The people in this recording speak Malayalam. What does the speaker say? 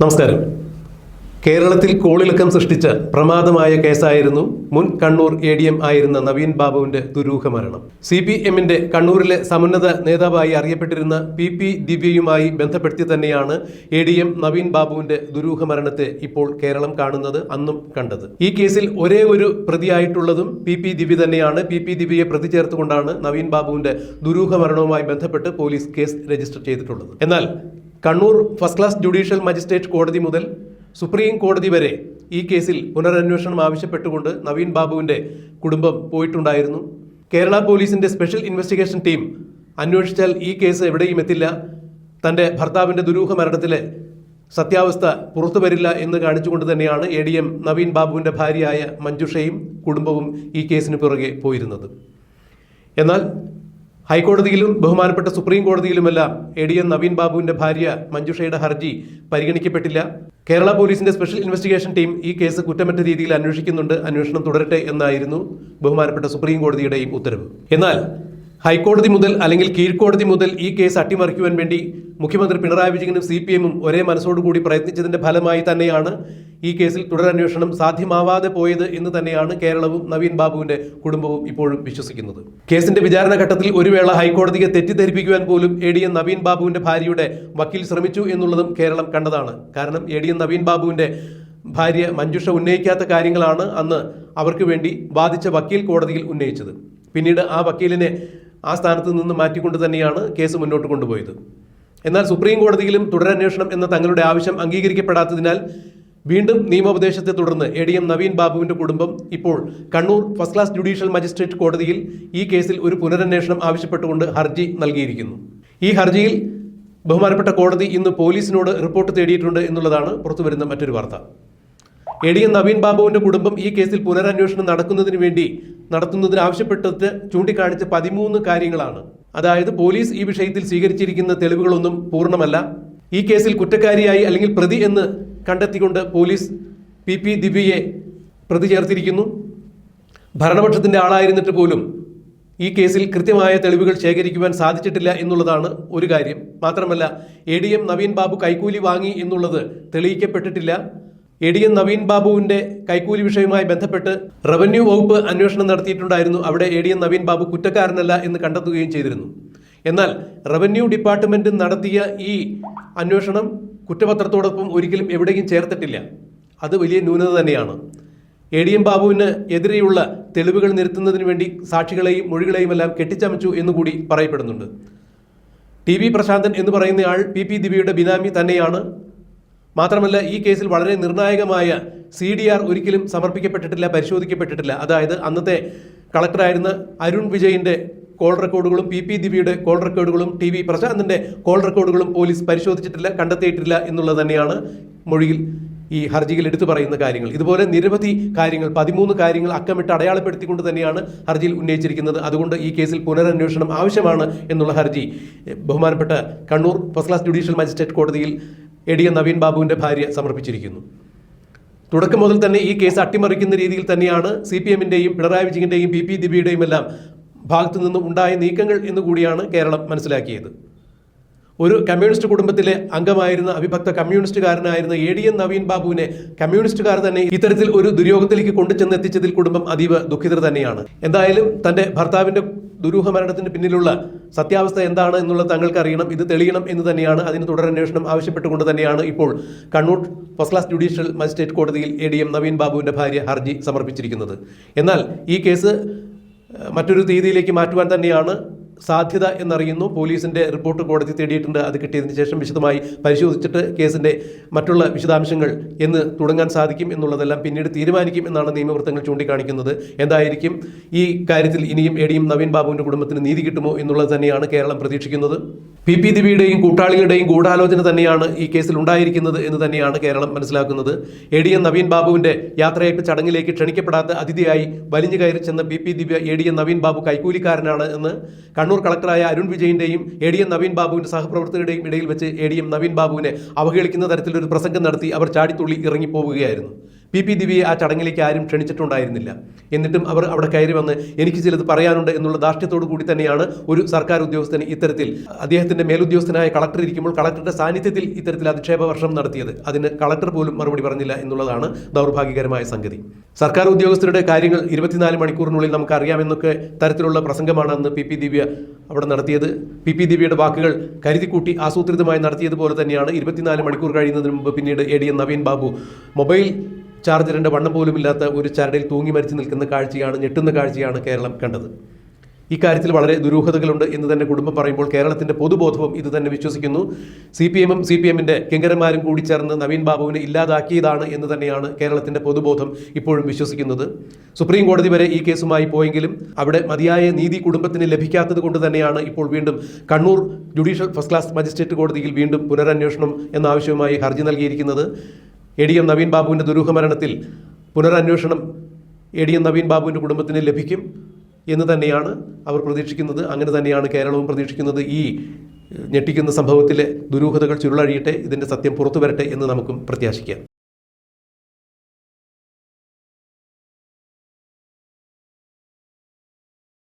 നമസ്കാരം. കേരളത്തിൽ കോളിളക്കം സൃഷ്ടിച്ച പ്രമാദമായ കേസായിരുന്നു മുൻ കണ്ണൂർ എ ഡി എം ആയിരുന്ന നവീൻ ബാബുവിന്റെ ദുരൂഹ മരണം സി പി എമ്മിന്റെ കണ്ണൂരിലെ സമുന്നത നേതാവായി അറിയപ്പെട്ടിരുന്ന പി പി ദിവ്യയുമായി ബന്ധപ്പെടുത്തി തന്നെയാണ് എ ഡി എം നവീൻ ബാബുവിന്റെ ദുരൂഹ മരണത്തെ ഇപ്പോൾ കേരളം കാണുന്നത് അന്നും കണ്ടത്. ഈ കേസിൽ ഒരേ ഒരു പ്രതിയായിട്ടുള്ളതും പി പി ദിവ്യ തന്നെയാണ്. പി പി ദിവ്യയെ പ്രതി ചേർത്തുകൊണ്ടാണ് നവീൻ ബാബുവിന്റെ ദുരൂഹ മരണവുമായി ബന്ധപ്പെട്ട് പോലീസ് കേസ് രജിസ്റ്റർ ചെയ്തിട്ടുള്ളത്. എന്നാൽ Kannur first class judicial magistrate കോടതി മുതൽ സുപ്രീം കോടതി വരെ ഈ കേസിൽ പുനരന്വേഷണം ആവശ്യപ്പെട്ടുകൊണ്ട് നവീൻ ബാബുവിന്റെ കുടുംബം പോയിട്ടുണ്ടായിരുന്നു. കേരള പോലീസിന്റെ സ്പെഷ്യൽ ഇൻവെസ്റ്റിഗേഷൻ ടീം അന്വേഷിച്ചാൽ ഈ കേസ് എവിടെയും എത്തില്ല. തന്റെ ഭർത്താവിന്റെ ദുരൂഹ മരണത്തിലെ സത്യാവസ്ഥ പുറത്തു വരില്ല എന്ന് കാണിച്ചുകൊണ്ട് തന്നെയാണ് എ ഡി എം നവീൻ ബാബുവിന്റെ ഭാര്യയായ മഞ്ജുഷയും കുടുംബവും ഈ കേസിന് പുറകെ പോയിരുന്നത്. എന്നാൽ ഹൈക്കോടതിയിലും ബഹുമാനപ്പെട്ട സുപ്രീം കോടതിയിലുമെല്ലാം എ ഡി എം നവീൻ ബാബുവിന്റെ ഭാര്യ മഞ്ജുഷയുടെ ഹർജി പരിഗണിക്കപ്പെട്ടില്ല. കേരള പോലീസിന്റെ സ്പെഷ്യൽ ഇൻവെസ്റ്റിഗേഷൻ ടീം ഈ കേസ് കുറ്റമറ്റ രീതിയിൽ അന്വേഷിക്കുന്നുണ്ട്. അന്വേഷണം തുടരട്ടെ എന്നായിരുന്നു ബഹുമാനപ്പെട്ട സുപ്രീം കോടതിയുടെയും ഉത്തരവ്. എന്നാൽ ഹൈക്കോടതി മുതൽ അല്ലെങ്കിൽ കീഴ്ക്കോടതി മുതൽ ഈ കേസ് അട്ടിമറിക്കുവാൻ വേണ്ടി മുഖ്യമന്ത്രി പിണറായി വിജയനും സി പി എമ്മും ഒരേ മനസ്സോടുകൂടി പ്രയത്നിച്ചതിന്റെ ഫലമായി തന്നെയാണ് ഈ കേസിൽ തുടരന്വേഷണം സാധ്യമാവാതെ പോയത് എന്ന് തന്നെയാണ് കേരളവും നവീൻ ബാബുവിന്റെ കുടുംബവും ഇപ്പോഴും വിശ്വസിക്കുന്നത്. കേസിന്റെ വിചാരണ ഘട്ടത്തിൽ ഒരു വേള ഹൈക്കോടതിയെ തെറ്റിദ്ധരിപ്പിക്കുവാൻ പോലും എ ഡി നവീൻ ബാബുവിന്റെ ഭാര്യയുടെ വക്കീൽ ശ്രമിച്ചു എന്നുള്ളതും കേരളം കണ്ടതാണ്. കാരണം എ ഡി നവീൻ ബാബുവിന്റെ ഭാര്യ മഞ്ജുഷ ഉന്നയിക്കാത്ത കാര്യങ്ങളാണ് അന്ന് അവർക്ക് വേണ്ടി വാദിച്ച വക്കീൽ കോടതിയിൽ ഉന്നയിച്ചത്. പിന്നീട് ആ വക്കീലിനെ ആ സ്ഥാനത്ത് നിന്ന് മാറ്റിക്കൊണ്ട് തന്നെയാണ് കേസ് മുന്നോട്ട് കൊണ്ടുപോയത്. എന്നാൽ സുപ്രീം കോടതിയിലും തുടരന്വേഷണം എന്ന തങ്ങളുടെ ആവശ്യം അംഗീകരിക്കപ്പെടാത്തതിനാൽ വീണ്ടും നിയമോപദേശത്തെ തുടർന്ന് എ ഡി എം നവീൻ ബാബുവിന്റെ കുടുംബം ഇപ്പോൾ Kannur first class judicial magistrate കോടതിയിൽ ഈ കേസിൽ ഒരു പുനരന്വേഷണം ആവശ്യപ്പെട്ടുകൊണ്ട് ഹർജി നൽകിയിരിക്കുന്നു. ഈ ഹർജിയിൽ ബഹുമാനപ്പെട്ട കോടതി ഇന്ന് പോലീസിനോട് റിപ്പോർട്ട് തേടിയിട്ടുണ്ട് എന്നുള്ളതാണ് പുറത്തുവരുന്ന മറ്റൊരു വാർത്ത. എ ഡി എം നവീൻ ബാബുവിന്റെ കുടുംബം ഈ കേസിൽ പുനരന്വേഷണം നടക്കുന്നതിന് വേണ്ടി നടത്തുന്നതിന് ആവശ്യപ്പെട്ടത് ചൂണ്ടിക്കാണിച്ച പതിമൂന്ന് കാര്യങ്ങളാണ്. അതായത് പോലീസ് ഈ വിഷയത്തിൽ സ്വീകരിച്ചിരിക്കുന്ന തെളിവുകളൊന്നും പൂർണമല്ല. ഈ കേസിൽ കുറ്റക്കാരിയായി അല്ലെങ്കിൽ പ്രതി എന്ന് കണ്ടെത്തിക്കൊണ്ട് പോലീസ് പി പി ദിവ്യയെ പ്രതി ചേർത്തിരിക്കുന്നു. ഭരണപക്ഷത്തിന്റെ ആളായിരുന്നിട്ട് പോലും ഈ കേസിൽ കൃത്യമായ തെളിവുകൾ ശേഖരിക്കുവാൻ സാധിച്ചിട്ടില്ല എന്നുള്ളതാണ് ഒരു കാര്യം. മാത്രമല്ല A D M Naveen Babu കൈക്കൂലി വാങ്ങി എന്നുള്ളത് തെളിയിക്കപ്പെട്ടിട്ടില്ല. എ ഡി എം നവീൻ ബാബുവിന്റെ കൈക്കൂലി വിഷയവുമായി ബന്ധപ്പെട്ട് റവന്യൂ വകുപ്പ് അന്വേഷണം നടത്തിയിട്ടുണ്ടായിരുന്നു. അവിടെ A D M Naveen Babu കുറ്റക്കാരനല്ല എന്ന് കണ്ടെത്തുകയും ചെയ്തിരുന്നു. എന്നാൽ റവന്യൂ ഡിപ്പാർട്ട്മെന്റ് നടത്തിയ ഈ അന്വേഷണം കുറ്റപത്രത്തോടൊപ്പം ഒരിക്കലും എവിടെയും ചേർത്തിട്ടില്ല. അത് വലിയ ന്യൂനത തന്നെയാണ്. എ ഡി എം ബാബുവിന് എതിരെയുള്ള തെളിവുകൾ നിരത്തുന്നതിന് വേണ്ടി സാക്ഷികളെയും മൊഴികളെയും എല്ലാം കെട്ടിച്ചമച്ചു എന്നുകൂടി പറയപ്പെടുന്നുണ്ട്. ടി വി പ്രശാന്തൻ എന്ന് പറയുന്നയാൾ പി പി ദിവിയുടെ ബിനാമി തന്നെയാണ്. മാത്രമല്ല ഈ കേസിൽ വളരെ നിർണായകമായ സി ഡി ആർ ഒരിക്കലും സമർപ്പിക്കപ്പെട്ടിട്ടില്ല പരിശോധിക്കപ്പെട്ടിട്ടില്ല. അതായത് അന്നത്തെ കളക്ടറായിരുന്ന അരുൺ വിജയിന്റെ കോൾ റെക്കോർഡുകളും പി പി ദിവിയുടെ കോൾ റെക്കോർഡുകളും ടി വി പ്രശാന്തിന്റെ കോൾ റെക്കോർഡുകളും പോലീസ് പരിശോധിച്ചിട്ടില്ല കണ്ടെത്തിയിട്ടില്ല എന്നുള്ളത് തന്നെയാണ് മൊഴിയിൽ ഈ ഹർജിയിൽ എടുത്തു പറയുന്ന കാര്യങ്ങൾ. ഇതുപോലെ നിരവധി കാര്യങ്ങൾ പതിമൂന്ന് കാര്യങ്ങൾ അക്കമിട്ട് അടയാളപ്പെടുത്തിക്കൊണ്ട് തന്നെയാണ് ഹർജിയിൽ ഉന്നയിച്ചിരിക്കുന്നത്. അതുകൊണ്ട് ഈ കേസിൽ പുനരന്വേഷണം ആവശ്യമാണ് എന്നുള്ള ഹർജി. ബഹുമാനപ്പെട്ട Kannur first class judicial magistrate കോടതിയിൽ എ ഡി എം നവീൻ ബാബുവിന്റെ ഭാര്യ സമർപ്പിച്ചിരിക്കുന്നു. തുടക്കം മുതൽ തന്നെ ഈ കേസ് അട്ടിമറിക്കുന്ന രീതിയിൽ തന്നെയാണ് സി പി എമ്മിന്റെയും പിണറായി വിജയന്റെയും പി പി ദിബിയുടെയും എല്ലാം ഭാഗത്തു നിന്നും ഉണ്ടായ നീക്കങ്ങൾ എന്നുകൂടിയാണ് കേരളം മനസ്സിലാക്കിയത്. ഒരു കമ്മ്യൂണിസ്റ്റ് കുടുംബത്തിലെ അംഗമായിരുന്ന അവിഭക്ത കമ്മ്യൂണിസ്റ്റുകാരനായിരുന്ന എ ഡി എൻ നവീൻ ബാബുവിനെ കമ്മ്യൂണിസ്റ്റുകാർ തന്നെ ഇത്തരത്തിൽ ഒരു ദുര്യോഗത്തിലേക്ക് കൊണ്ടുചെന്നെത്തിച്ചതിൽ കുടുംബം അതീവ ദുഃഖിതർ തന്നെയാണ്. എന്തായാലും തന്റെ ഭർത്താവിന്റെ ദുരൂഹ മരണത്തിന് പിന്നിലുള്ള സത്യാവസ്ഥ എന്താണ് എന്നുള്ളത് താങ്കൾക്ക് അറിയണം ഇത് തെളിയണം എന്ന് തന്നെയാണ്. അതിന് തുടരന്വേഷണം ആവശ്യപ്പെട്ടുകൊണ്ട് തന്നെയാണ് ഇപ്പോൾ Kannur first class judicial magistrate കോടതിയിൽ എ ഡി എം നവീൻ ബാബുവിന്റെ ഭാര്യ ഹർജി സമർപ്പിച്ചിരിക്കുന്നത്. എന്നാൽ ഈ കേസ് മറ്റൊരു തീയതിയിലേക്ക് മാറ്റുവാൻ തന്നെയാണ് സാധ്യത എന്നറിയുന്നു. പോലീസിന്റെ റിപ്പോർട്ട് കോടതി തേടിയിട്ടുണ്ട്. അത് കിട്ടിയതിന് ശേഷം വിശദമായി പരിശോധിച്ചിട്ട് കേസിന്റെ മറ്റുള്ള വിശദാംശങ്ങൾ എന്ന് തുടങ്ങാൻ സാധിക്കും എന്നുള്ളതെല്ലാം പിന്നീട് തീരുമാനിക്കും എന്നാണ് നിയമവൃത്തങ്ങൾ ചൂണ്ടിക്കാണിക്കുന്നത്. എന്തായിരിക്കും ഈ കാര്യത്തിൽ ഇനിയും എ ഡിയും നവീൻ ബാബുവിന്റെ കുടുംബത്തിന് നീതി കിട്ടുമോ എന്നുള്ളത് തന്നെയാണ് കേരളം പ്രതീക്ഷിക്കുന്നത്. പി പി ദിവിയുടെയും കൂട്ടാളികളുടെയും ഗൂഢാലോചന തന്നെയാണ് ഈ കേസിൽ ഉണ്ടായിരിക്കുന്നത് എന്ന് തന്നെയാണ് കേരളം മനസ്സിലാക്കുന്നത്. എ ഡി എം നവീൻ ബാബുവിന്റെ യാത്രയയപ്പ് ചടങ്ങിലേക്ക് ക്ഷണിക്കപ്പെടാത്ത അതിഥിയായി വലിഞ്ഞു കയറി ചെന്ന P P Divya A D M Naveen Babu കൈക്കൂലിക്കാരനാണ് എന്ന് കണ്ണൂർ കളക്ടറായ അരുൺ വിജയിന്റെയും എ ഡി എം നവീൻ ബാബുവിന്റെ സഹപ്രവർത്തകരുടെയും ഇടയിൽ വെച്ച് എ ഡി എം നവീൻ ബാബുവിനെ അവഹേളിക്കുന്ന തരത്തിലൊരു പ്രസംഗം നടത്തി അവർ ചാടിത്തുള്ളി ഇറങ്ങിപ്പോവുകയായിരുന്നു. പി പി ദിവ്യയെ ആ ചടങ്ങിലേക്ക് ആരും ക്ഷണിച്ചിട്ടുണ്ടായിരുന്നില്ല. എന്നിട്ടും അവർ അവിടെ കയറി വന്ന് എനിക്ക് ചിലത് പറയാനുണ്ട് എന്നുള്ള ധാർഷ്ട്യത്തോടു കൂടി തന്നെയാണ് ഒരു സർക്കാർ ഉദ്യോഗസ്ഥന് ഇത്തരത്തിൽ അദ്ദേഹത്തിന്റെ മേലുദ്യോഗസ്ഥനായ കളക്ടർ ഇരിക്കുമ്പോൾ കളക്ടറുടെ സാന്നിധ്യത്തിൽ ഇത്തരത്തിൽ അധിക്ഷേപ വർഷം നടത്തിയത്. അതിന് കളക്ടർ പോലും മറുപടി പറഞ്ഞില്ല എന്നുള്ളതാണ് ദൗർഭാഗ്യകരമായ സംഗതി. സർക്കാർ ഉദ്യോഗസ്ഥരുടെ കാര്യങ്ങൾ ഇരുപത്തിനാല് മണിക്കൂറിനുള്ളിൽ നമുക്ക് അറിയാമെന്നൊക്കെ തരത്തിലുള്ള പ്രസംഗമാണ് അന്ന് പി പി ദിവ്യ അവിടെ നടത്തിയത്. പി പി ദിവ്യയുടെ വാക്കുകൾ കരുതിക്കൂട്ടി ആസൂത്രിതമായി നടത്തിയതുപോലെ തന്നെയാണ് ഇരുപത്തിനാല് മണിക്കൂർ കഴിയുന്നതിന് മുമ്പ് പിന്നീട് A D M Naveen Babu mobile ചാർജറിന്റെ വണ്ണം പോലുമില്ലാത്ത ഒരു ചരടിൽ തൂങ്ങി മരിച്ചു നിൽക്കുന്ന കാഴ്ചയാണ് ഞെട്ടുന്ന കാഴ്ചയാണ് കേരളം കണ്ടത്. ഇക്കാര്യത്തിൽ വളരെ ദുരൂഹതകളുണ്ട് എന്ന് തന്നെ കുടുംബം പറയുമ്പോൾ കേരളത്തിന്റെ പൊതുബോധവും ഇത് തന്നെ വിശ്വസിക്കുന്നു. സി പി എമ്മും സി പി എമ്മിന്റെ കിങ്കരന്മാരും കൂടി ചേർന്ന് നവീൻ ബാബുവിനെ ഇല്ലാതാക്കിയതാണ് എന്ന് തന്നെയാണ് കേരളത്തിന്റെ പൊതുബോധം ഇപ്പോഴും വിശ്വസിക്കുന്നത്. സുപ്രീം കോടതി വരെ ഈ കേസുമായി പോയെങ്കിലും അവിടെ മതിയായ നീതി കുടുംബത്തിന് ലഭിക്കാത്തത് കൊണ്ട് തന്നെയാണ് ഇപ്പോൾ വീണ്ടും Kannur judicial first class magistrate കോടതിയിൽ വീണ്ടും പുനരന്വേഷണം എന്ന ആവശ്യവുമായി ഹർജി നൽകിയിരിക്കുന്നത്. എ ഡി എം നവീൻ ബാബുവിന്റെ ദുരൂഹ മരണത്തിൽ പുനരന്വേഷണം എ ഡി എം നവീൻ ബാബുവിന്റെ കുടുംബത്തിന് ലഭിക്കും എന്ന് തന്നെയാണ് അവർ പ്രതീക്ഷിക്കുന്നത്. അങ്ങനെ തന്നെയാണ് കേരളവും പ്രതീക്ഷിക്കുന്നത് ഈ ഞെട്ടിക്കുന്ന സംഭവത്തിലെ ദുരൂഹതകൾ ചുരുളഴിയട്ടെ ഇതിന്റെ സത്യം പുറത്തു വരട്ടെ എന്ന് നമുക്കും പ്രത്യാശിക്കാം.